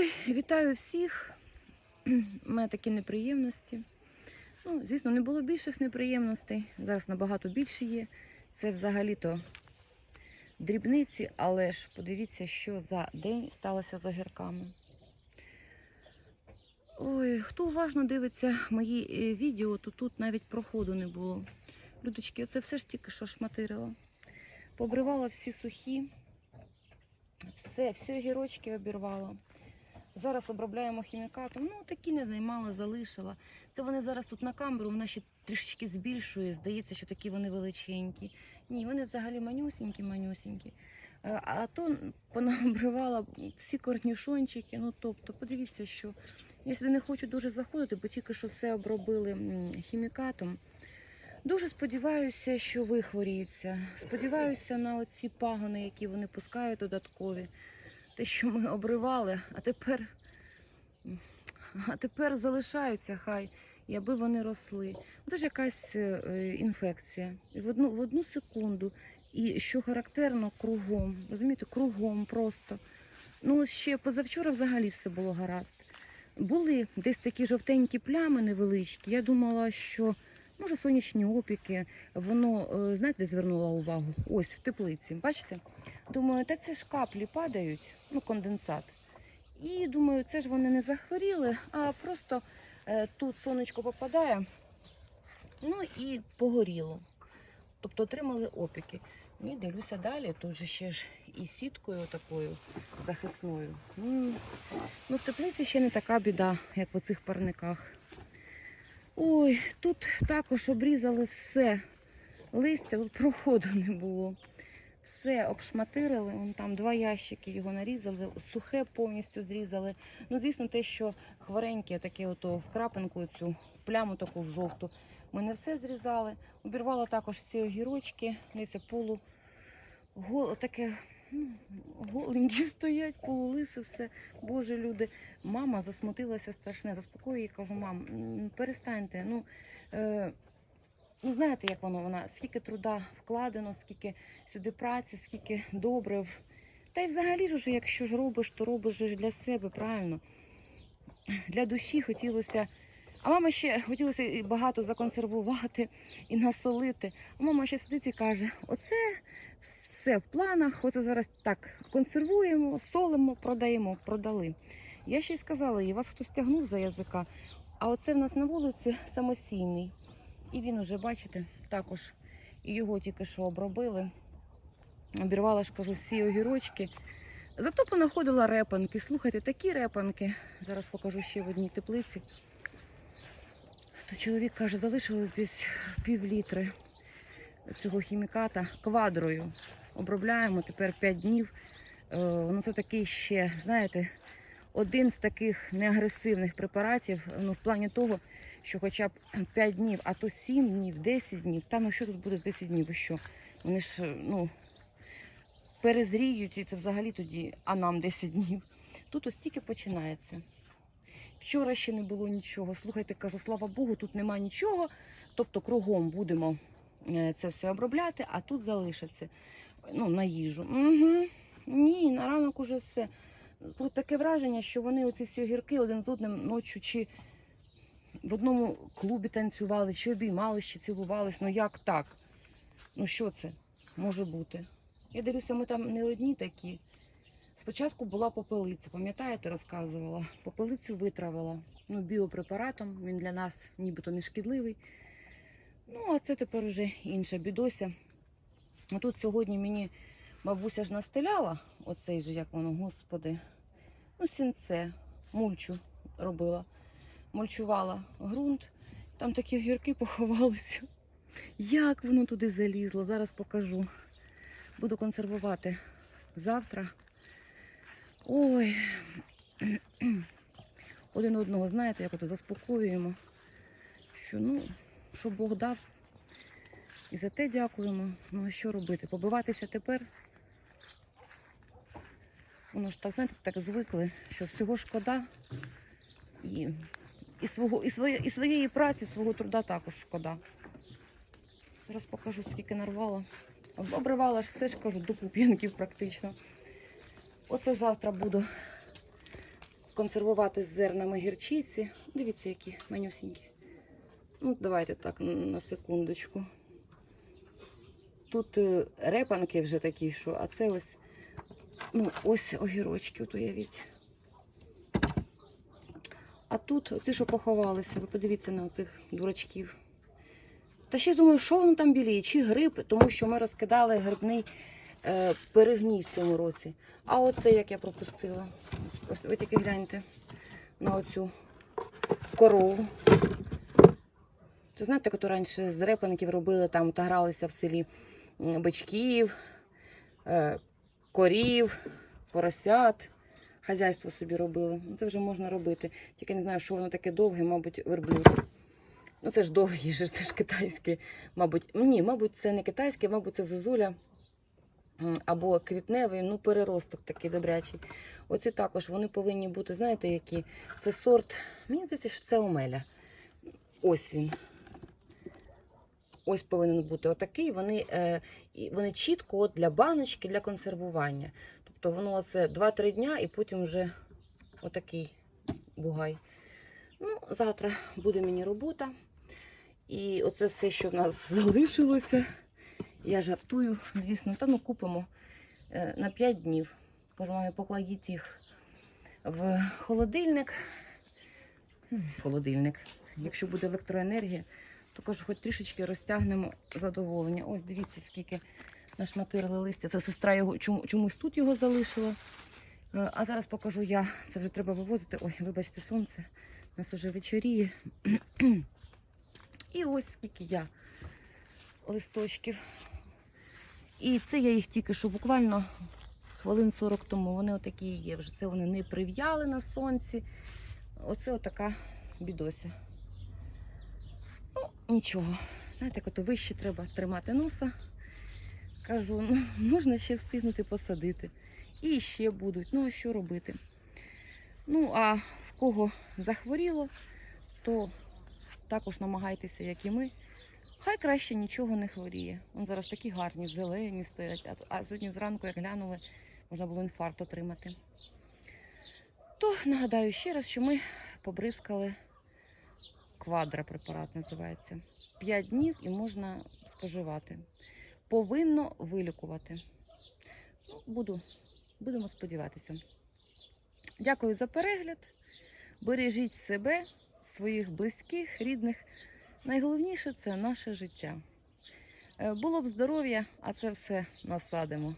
Ой, вітаю всіх. У мене такі неприємності. Ну, звісно, не було більших неприємностей. Зараз набагато більше є. Це взагалі-то дрібниці, але ж подивіться, що за день сталося з огірками. Ой, хто уважно дивиться мої е, відео, то тут навіть проходу не було. Людочки, це все ж тільки що шматирила. Побривала всі сухі, все, всі огірочки обірвала. Зараз обробляємо хімікатом. Ну, такі не займала, залишила. Це вони зараз тут на камеру, вона ще трішечки збільшує. Здається, що такі вони величенькі. Ні, вони взагалі манюсінькі, манюсінькі. Е, А то понаобривала всі корнішончики. Ну, тобто, подивіться, що я сюди не хочу дуже заходити, бо тільки що все обробили хімікатом. Дуже сподіваюся, що вихворіються. Сподіваюся на оці пагони, які вони пускають додаткові. Те, що ми обривали, а тепер, а тепер залишаються хай, і аби вони росли. Це ж якась е, інфекція. І в одну, в одну секунду. І що характерно, кругом. Розумієте, кругом просто. Ну, ще позавчора взагалі все було гаразд. Були десь такі жовтенькі плями невеличкі. Я думала, що може сонячні опіки. Воно, е, знаєте, звернула увагу? Ось в теплиці. Бачите? Думаю, та це ж каплі падають, ну, конденсат. І думаю, це ж вони не захворіли, а просто е, тут сонечко попадає, ну і погоріло. Тобто отримали опіки. І дивлюся далі, тут же ще ж і сіткою такою захисною. Ну, в теплиці ще не така біда, як в оцих парниках. Ой, тут також обрізали все. Листя, проходу не було. Все обшматирили, вон там два ящики його нарізали, сухе повністю зрізали. Ну, звісно, те, що хвореньке, таке ото в крапинку цю, в пляму таку жовту. Ми не все зрізали. Обірвала також ці огірочки, полу таке голенькі стоять, полулиси все. Боже, люди. Мама засмутилася страшне. Заспокою її, кажу, мам, перестаньте. Ну, е, ну знаєте, як воно вона, скільки труда вкладено, скільки сюди праці, скільки добрив. Та й взагалі ж, якщо ж робиш, то робиш ж для себе, правильно. Для душі хотілося. А мама ще хотілося багато законсервувати і насолити. А мама ще сидить і каже: оце все в планах, оце зараз так консервуємо, солимо, продаємо, продали. Я ще й сказала їй, вас хтось тягнув за язика, а оце в нас на вулиці самосійний. І він уже, бачите, також і його тільки що обробили. Обірвала ж кажу всі огірочки. Зато понаходила репанки. Слухайте, такі репанки. Зараз покажу ще в одній теплиці. Чоловік каже, залишилось десь пів літри цього хіміката квадрою. Обробляємо тепер 5 днів. Е, Ну, це такий ще, знаєте, один з таких неагресивних препаратів, ну, в плані того, що хоча б 5 днів, а то 7 днів, 10 днів. Та ну що тут буде з 10 днів? Що? Вони ж, ну, перезріють, і це взагалі тоді, а нам 10 днів. Тут ось тільки починається. Вчора ще не було нічого. Слухайте, кажу, слава Богу, тут нема нічого. Тобто кругом будемо е, це все обробляти, а тут залишиться ну, на їжу. Угу. Ні, на ранок уже все. Тут таке враження, що вони оці всі огірки один з одним ночі чи в одному клубі танцювали, чи обіймались, чи цілувались. Ну як так? Ну що це може бути? Я дивлюся, ми там не одні такі. Спочатку була попелиця, пам'ятаєте, розказувала. Попелицю витравила ну, біопрепаратом, він для нас нібито не шкідливий. Ну, а це тепер уже інша бідося. Тут сьогодні мені бабуся ж настеляла, оцей же, як воно, господи, ну, сінце, мульчу робила. Мульчувала ґрунт, там такі огірки поховалися. Як воно туди залізло, зараз покажу. Буду консервувати завтра. Ой, один одного, знаєте, як ото заспокоюємо, що ну, що Бог дав. І за те дякуємо. Ну а що робити? Побиватися тепер. Воно ж так, знаєте, так звикли, що всього шкода і, і, свого, і, своє, і своєї праці, свого труда також шкода. Зараз покажу, скільки нарвала. Обривала ж все ж кажу, до пуп'янків практично. Оце завтра буду законсервувати з зернами гірчиці. Дивіться, які манюсінькі. Ну, давайте так на секундочку. Тут е, репанки вже такі, що, а це ось, ну, ось огірочки, от уявіть. А тут ці, що поховалися, ви подивіться на цих дурачків. Та ще думаю, що воно там біліє, чи гриб, тому що ми розкидали грибний перегній в цьому році. А оце як я пропустила. Ось ви тільки гляньте на оцю корову. Це знаєте, яку раніше з репанків робили там та гралися в селі бичків, е, корів, поросят. Хазяйство собі робили. Ну, Це вже можна робити. Тільки не знаю, що воно таке довге, мабуть, верблюд. Ну це ж довгі, це ж китайське, мабуть. Ні, мабуть, це не китайське, мабуть, це зозуля або квітневий, ну, переросток такий добрячий. Оці також вони повинні бути, знаєте, які? Це сорт. Мені здається, що це омеля. Ось він. Ось повинен бути отакий. Вони, е, вони чітко от для баночки, для консервування. Тобто воно оце 2-3 дня і потім вже отакий бугай. Ну, завтра буде мені робота. І оце все, що в нас залишилося. Я жартую, звісно, та ну купимо е, на 5 днів. Кажу, мамі, покладіть їх в холодильник. Холодильник. Якщо буде електроенергія, то кажу, хоч трішечки розтягнемо задоволення. Ось дивіться, скільки нашматирили листя. Це сестра його чому- чомусь тут його залишила. Е, А зараз покажу я. Це вже треба вивозити. Ой, вибачте, сонце. У нас уже вечоріє. І ось скільки я листочків. І це я їх тільки що буквально хвилин 40 тому. Вони отакі є вже. Це вони не прив'яли на сонці. Оце отака бідося. Ну, нічого. Знаєте, як вище треба тримати носа. Кажу, ну, можна ще встигнути посадити. І ще будуть. Ну, а що робити? Ну, а в кого захворіло, то також намагайтеся, як і ми. Хай краще нічого не хворіє. Вон зараз такі гарні, зелені стоять. А, сьогодні зранку, як глянули, можна було інфаркт отримати. То нагадаю ще раз, що ми побризкали квадра препарат називається. 5 днів і можна споживати. Повинно вилікувати. Ну, буду, будемо сподіватися. Дякую за перегляд. Бережіть себе, своїх близьких, рідних. Найголовніше це наше життя. Е, Було б здоров'я, а це все насадимо.